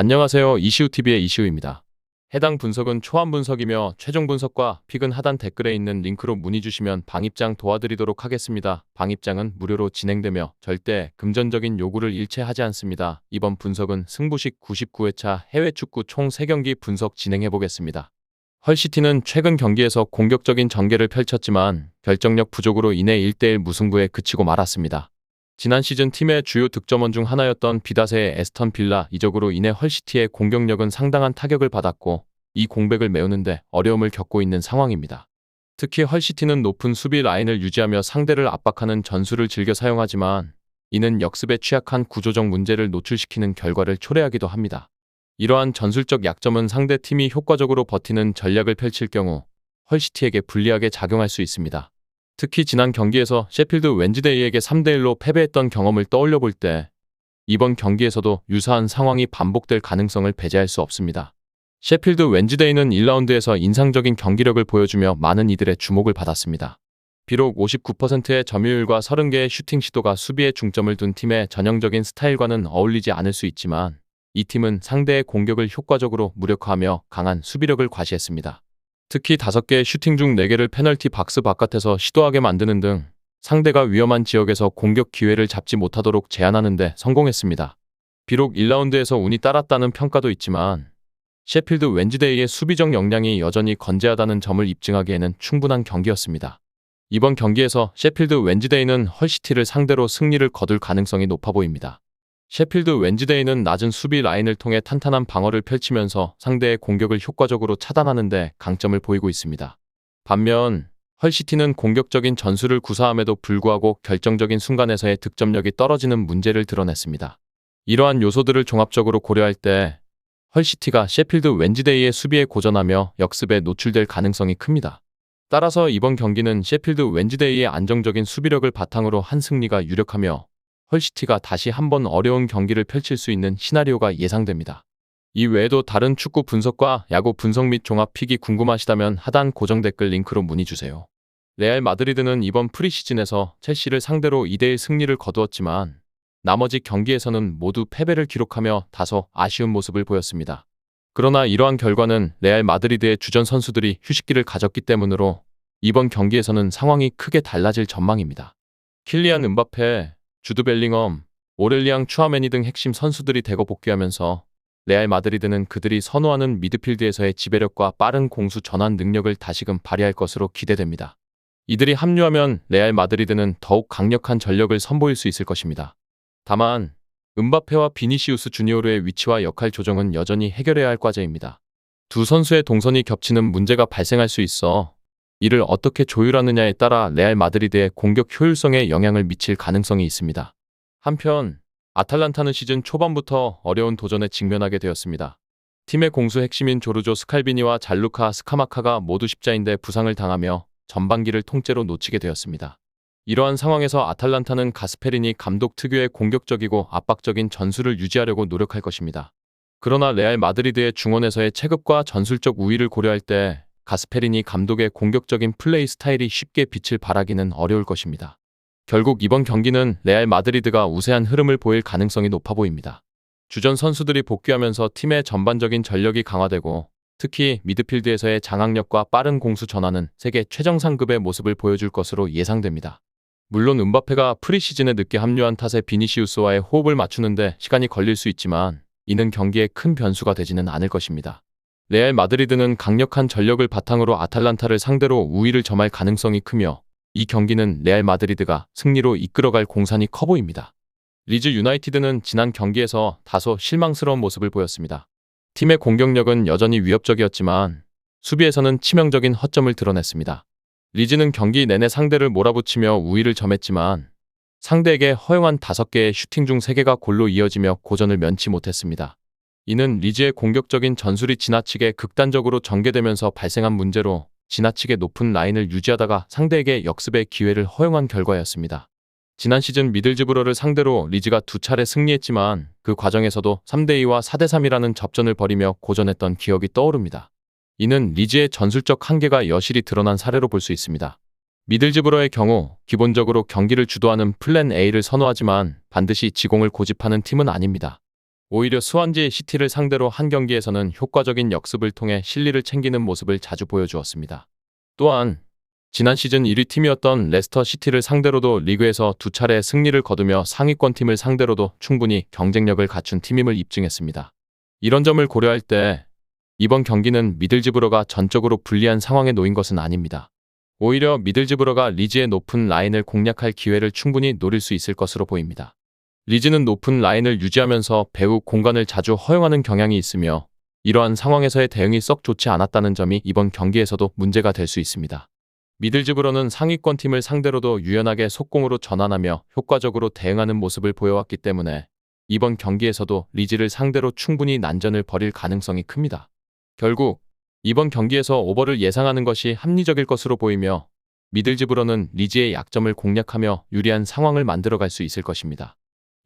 안녕하세요. 이시우TV의 이시우입니다. 해당 분석은 초안 분석이며 최종 분석과 픽은 하단 댓글에 있는 링크로 문의 주시면 방입장 도와드리도록 하겠습니다. 방입장은 무료로 진행되며 절대 금전적인 요구를 일체하지 않습니다. 이번 분석은 승부식 99회차 해외 축구 총 3경기 분석 진행해 보겠습니다. 헐시티는 최근 경기에서 공격적인 전개를 펼쳤지만 결정력 부족으로 인해 1대1 무승부에 그치고 말았습니다. 지난 시즌 팀의 주요 득점원 중 하나였던 비다세의 에스턴 빌라 이적으로 인해 헐시티의 공격력은 상당한 타격을 받았고 이 공백을 메우는데 어려움을 겪고 있는 상황입니다. 특히 헐시티는 높은 수비 라인을 유지하며 상대를 압박하는 전술을 즐겨 사용하지만 이는 역습에 취약한 구조적 문제를 노출시키는 결과를 초래하기도 합니다. 이러한 전술적 약점은 상대 팀이 효과적으로 버티는 전략을 펼칠 경우 헐시티에게 불리하게 작용할 수 있습니다. 특히 지난 경기에서 셰필드 웬즈데이에게 3대1로 패배했던 경험을 떠올려 볼 때 이번 경기에서도 유사한 상황이 반복될 가능성을 배제할 수 없습니다. 셰필드 웬즈데이는 1라운드에서 인상적인 경기력을 보여주며 많은 이들의 주목을 받았습니다. 비록 59%의 점유율과 30개의 슈팅 시도가 수비에 중점을 둔 팀의 전형적인 스타일과는 어울리지 않을 수 있지만 이 팀은 상대의 공격을 효과적으로 무력화하며 강한 수비력을 과시했습니다. 특히 5개의 슈팅 중 4개를 페널티 박스 바깥에서 시도하게 만드는 등 상대가 위험한 지역에서 공격 기회를 잡지 못하도록 제한하는 데 성공했습니다. 비록 1라운드에서 운이 따랐다는 평가도 있지만 셰필드 웬즈데이의 수비적 역량이 여전히 건재하다는 점을 입증하기에는 충분한 경기였습니다. 이번 경기에서 셰필드 웬즈데이는 헐시티를 상대로 승리를 거둘 가능성이 높아 보입니다. 셰필드 웬즈데이는 낮은 수비 라인을 통해 탄탄한 방어를 펼치면서 상대의 공격을 효과적으로 차단하는 데 강점을 보이고 있습니다. 반면 헐시티는 공격적인 전술을 구사함에도 불구하고 결정적인 순간에서의 득점력이 떨어지는 문제를 드러냈습니다. 이러한 요소들을 종합적으로 고려할 때 헐시티가 셰필드 웬즈데이의 수비에 고전하며 역습에 노출될 가능성이 큽니다. 따라서 이번 경기는 셰필드 웬즈데이의 안정적인 수비력을 바탕으로 한 승리가 유력하며 헐시티가 다시 한번 어려운 경기를 펼칠 수 있는 시나리오가 예상됩니다. 이 외에도 다른 축구 분석과 야구 분석 및 종합 픽이 궁금하시다면 하단 고정 댓글 링크로 문의 주세요. 레알 마드리드는 이번 프리시즌에서 첼시를 상대로 2대1 승리를 거두었지만 나머지 경기에서는 모두 패배를 기록하며 다소 아쉬운 모습을 보였습니다. 그러나 이러한 결과는 레알 마드리드의 주전 선수들이 휴식기를 가졌기 때문으로 이번 경기에서는 상황이 크게 달라질 전망입니다. 킬리안 은바페, 주드 벨링엄, 오렐리앙 추아메니 등 핵심 선수들이 대거 복귀하면서 레알 마드리드는 그들이 선호하는 미드필드에서의 지배력과 빠른 공수 전환 능력을 다시금 발휘할 것으로 기대됩니다. 이들이 합류하면 레알 마드리드는 더욱 강력한 전력을 선보일 수 있을 것입니다. 다만 은바페와 비니시우스 주니오르의 위치와 역할 조정은 여전히 해결해야 할 과제입니다. 두 선수의 동선이 겹치는 문제가 발생할 수 있어 이를 어떻게 조율하느냐에 따라 레알 마드리드의 공격 효율성에 영향을 미칠 가능성이 있습니다. 한편 아탈란타는 시즌 초반부터 어려운 도전에 직면하게 되었습니다. 팀의 공수 핵심인 조르조 스칼비니와 잘루카 스카마카가 모두 십자인대 부상을 당하며 전반기를 통째로 놓치게 되었습니다. 이러한 상황에서 아탈란타는 가스페리니 감독 특유의 공격적이고 압박적인 전술을 유지하려고 노력할 것입니다. 그러나 레알 마드리드의 중원에서의 체급과 전술적 우위를 고려할 때 가스페리니 감독의 공격적인 플레이 스타일이 쉽게 빛을 발하기는 어려울 것입니다. 결국 이번 경기는 레알 마드리드가 우세한 흐름을 보일 가능성이 높아 보입니다. 주전 선수들이 복귀하면서 팀의 전반적인 전력이 강화되고 특히 미드필드에서의 장악력과 빠른 공수 전환은 세계 최정상급의 모습을 보여줄 것으로 예상됩니다. 물론 은바페가 프리시즌에 늦게 합류한 탓에 비니시우스와의 호흡을 맞추는데 시간이 걸릴 수 있지만 이는 경기에 큰 변수가 되지는 않을 것입니다. 레알 마드리드는 강력한 전력을 바탕으로 아탈란타를 상대로 우위를 점할 가능성이 크며 이 경기는 레알 마드리드가 승리로 이끌어갈 공산이 커 보입니다. 리즈 유나이티드는 지난 경기에서 다소 실망스러운 모습을 보였습니다. 팀의 공격력은 여전히 위협적이었지만 수비에서는 치명적인 허점을 드러냈습니다. 리즈는 경기 내내 상대를 몰아붙이며 우위를 점했지만 상대에게 허용한 5개의 슈팅 중 3개가 골로 이어지며 고전을 면치 못했습니다. 이는 리즈의 공격적인 전술이 지나치게 극단적으로 전개되면서 발생한 문제로 지나치게 높은 라인을 유지하다가 상대에게 역습의 기회를 허용한 결과였습니다. 지난 시즌 미들즈브러를 상대로 리즈가 두 차례 승리했지만 그 과정에서도 3대2와 4대3이라는 접전을 벌이며 고전했던 기억이 떠오릅니다. 이는 리즈의 전술적 한계가 여실히 드러난 사례로 볼 수 있습니다. 미들즈브러의 경우 기본적으로 경기를 주도하는 플랜 A를 선호하지만 반드시 지공을 고집하는 팀은 아닙니다. 오히려 수완지 시티를 상대로 한 경기에서는 효과적인 역습을 통해 실리를 챙기는 모습을 자주 보여주었습니다. 또한 지난 시즌 1위 팀이었던 레스터 시티를 상대로도 리그에서 두 차례 승리를 거두며 상위권 팀을 상대로도 충분히 경쟁력을 갖춘 팀임을 입증했습니다. 이런 점을 고려할 때 이번 경기는 미들지브러가 전적으로 불리한 상황에 놓인 것은 아닙니다. 오히려 미들지브러가 리즈의 높은 라인을 공략할 기회를 충분히 노릴 수 있을 것으로 보입니다. 리즈는 높은 라인을 유지하면서 배우 공간을 자주 허용하는 경향이 있으며 이러한 상황에서의 대응이 썩 좋지 않았다는 점이 이번 경기에서도 문제가 될 수 있습니다. 미들지브러는 상위권 팀을 상대로도 유연하게 속공으로 전환하며 효과적으로 대응하는 모습을 보여왔기 때문에 이번 경기에서도 리즈를 상대로 충분히 난전을 벌일 가능성이 큽니다. 결국 이번 경기에서 오버를 예상하는 것이 합리적일 것으로 보이며 미들지브러는 리즈의 약점을 공략하며 유리한 상황을 만들어갈 수 있을 것입니다.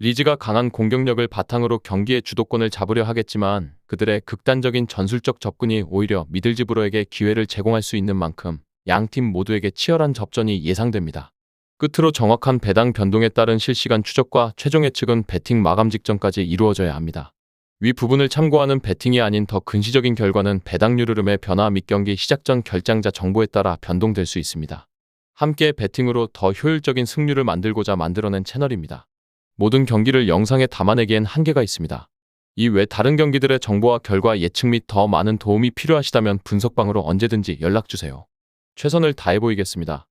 리즈가 강한 공격력을 바탕으로 경기의 주도권을 잡으려 하겠지만 그들의 극단적인 전술적 접근이 오히려 미들지브러에게 기회를 제공할 수 있는 만큼 양팀 모두에게 치열한 접전이 예상됩니다. 끝으로 정확한 배당 변동에 따른 실시간 추적과 최종 예측은 배팅 마감 직전까지 이루어져야 합니다. 위 부분을 참고하는 배팅이 아닌 더 근시적인 결과는 배당률 흐름의 변화 및 경기 시작 전 결장자 정보에 따라 변동될 수 있습니다. 함께 배팅으로 더 효율적인 승률을 만들고자 만들어낸 채널입니다. 모든 경기를 영상에 담아내기엔 한계가 있습니다. 이 외 다른 경기들의 정보와 결과 예측 및 더 많은 도움이 필요하시다면 분석방으로 언제든지 연락주세요. 최선을 다해 보이겠습니다.